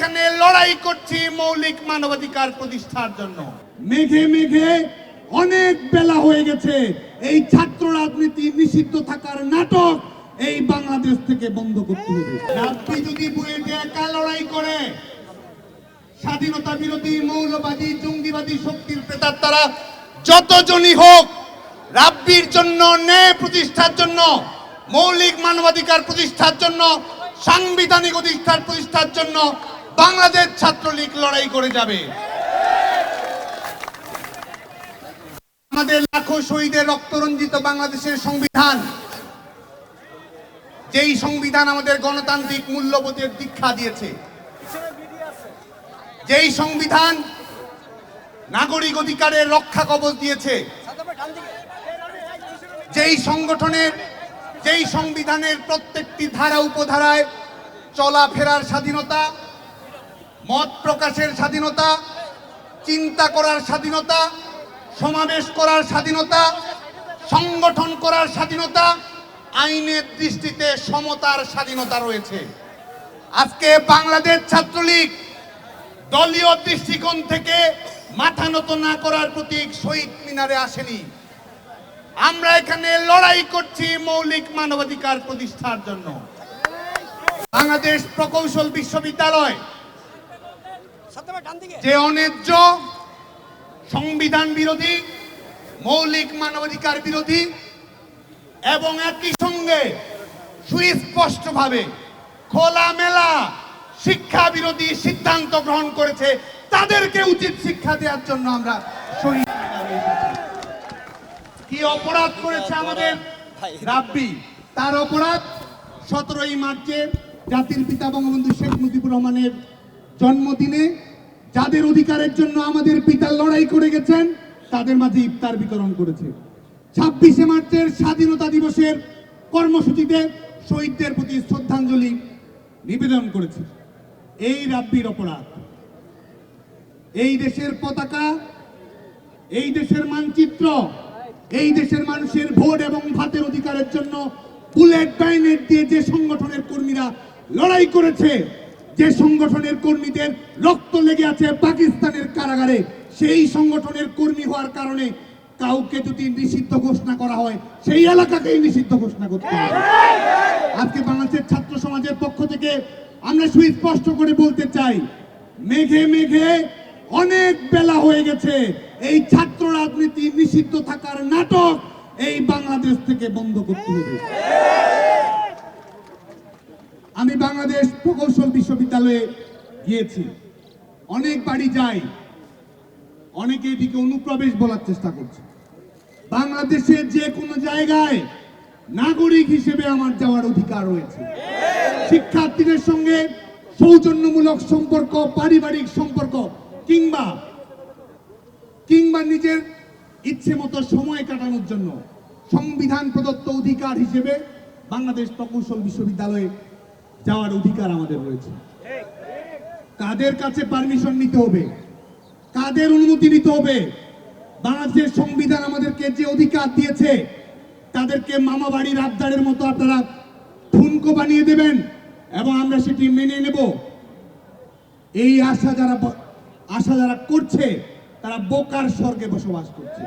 এখানে লড়াই করছি মৌলিক মানবাধিকার প্রতিষ্ঠার জন্য। মেঘে মেঘে অনেক বেলা হয়ে গেছে। এই ছাত্র রাজনীতি নিষিদ্ধ থাকার নাটক এই বাংলাদেশ থেকে বন্ধ করতে হবে। রাব্বি যদি বুয়েটে একা লড়াই করে? স্বাধীনতা বিরোধী মৌলবাদী জঙ্গিবাদী শক্তির প্রেতাত্মারা যতজনই হোক রাব্বির জন্য ন্যায় প্রতিষ্ঠার জন্য মৌলিক মানবাধিকার প্রতিষ্ঠার জন্য সাংবিধানিক অধিকার প্রতিষ্ঠার জন্য বাংলাদেশ ছাত্রলীগ লড়াই করে যাবে। আমাদের লাখো শহীদের রক্তরঞ্জিত বাংলাদেশের সংবিধান, যেই সংবিধান আমাদের গণতান্ত্রিক মূল্যবোধের দীক্ষা দিয়েছে, যেই সংবিধান নাগরিক অধিকারের রক্ষা কবচ দিয়েছে, যেই সংগঠনের, যেই সংবিধানের প্রত্যেকটি ধারা উপধারায় চলাফেরার স্বাধীনতা মত প্রকাশের স্বাধীনতা, চিন্তা করার স্বাধীনতা, সমাবেশ করার স্বাধীনতা, সংগঠন করার স্বাধীনতা, আইনের দৃষ্টিতে সমতার স্বাধীনতা রয়েছে। আজকে বাংলাদেশ ছাত্রলীগ দলীয় দৃষ্টিকোণ থেকে মাথা নত না করার প্রতীক শহীদ মিনারে আসেনি। আমরা এখানে লড়াই করছি মৌলিক মানবাধিকার প্রতিষ্ঠার জন্য। বাংলাদেশ প্রকৌশল বিশ্ববিদ্যালয় যে অন্যায্য সংবিধান বিরোধী, মৌলিক মানবাধিকার বিরোধী এবং একই সঙ্গে সুস্পষ্টভাবে খোলামেলা শিক্ষা বিরোধী সিদ্ধান্ত গ্রহণ করেছে, তাদেরকে উচিত শিক্ষা দেওয়ার জন্য আমরা কি অপরাধ করেছে আমাদের রাব্বি? তার অপরাধ সতেরোই মার্চে জাতির পিতা বঙ্গবন্ধু শেখ মুজিবুর রহমানের জন্মদিনে যাদের অধিকারের জন্য আমাদের পিতা লড়াই করে গেছেন, তাদের মাঝে ইফতার বিতরণ করেছে। ছাব্বিশে মার্চের স্বাধীনতা দিবসের কর্মসূচিতে শহীদদের প্রতি শ্রদ্ধাঞ্জলি নিবেদন করেছে। এই রাব্বির অপরাধ। এই দেশের পতাকা, এই দেশের মানচিত্র, এই দেশের মানুষের ভোট এবং ভাতের অধিকারের জন্য বুলেট ব্যানেট দিয়ে যে সংগঠনের কর্মীরা লড়াই করেছে যে সংগঠনের কর্মীদের রক্ত লেগে আছে পাকিস্তানের কারাগারে, সেই সংগঠনের কর্মী হওয়ার কারণে কাউকে যদি নিষিদ্ধ ঘোষণা করা হয়, সেই এলাকাকেই নিষিদ্ধ ঘোষণা করতে হবে। আজকে বাংলাদেশের ছাত্র সমাজের পক্ষ থেকে আমরা সুস্পষ্ট করে বলতে চাই, মেঘে মেঘে অনেক বেলা হয়ে গেছে। এই ছাত্র রাজনীতি নিষিদ্ধ থাকার নাটক এই বাংলাদেশ থেকে বন্ধ করতে হবে। আমি বাংলাদেশ প্রকৌশল বিশ্ববিদ্যালয়ে গিয়েছি। অনেক বাড়ি যাই। অনেকে এটিকে অনুপ্রবেশ বলার চেষ্টা করছে। বাংলাদেশের যে কোনো জায়গায় নাগরিক হিসেবে আমার যাওয়ার অধিকার রয়েছে। শিক্ষার্থীদের সঙ্গে সৌজন্যমূলক সম্পর্ক, পারিবারিক সম্পর্ক, কিংবা কিংবা নিজের ইচ্ছে মতো সময় কাটানোর জন্য সংবিধান প্রদত্ত অধিকার হিসেবে বাংলাদেশ প্রকৌশল বিশ্ববিদ্যালয়ে যাওয়ার অধিকার আমাদের রয়েছে। কাদের কাছে পারমিশন নিতে হবে? কাদের অনুমতি নিতে হবে? বাংলাদেশের সংবিধান আমাদেরকে যে অধিকার দিয়েছে, তাদেরকে মামা বাড়ির আবদারের মতো আপনারা ঠুনকো বানিয়ে দেবেন এবং আমরা সেটি মেনে নেব। এই আশা যারা আশা যারা করছে, তারা বোকার স্বর্গে বসবাস করছে।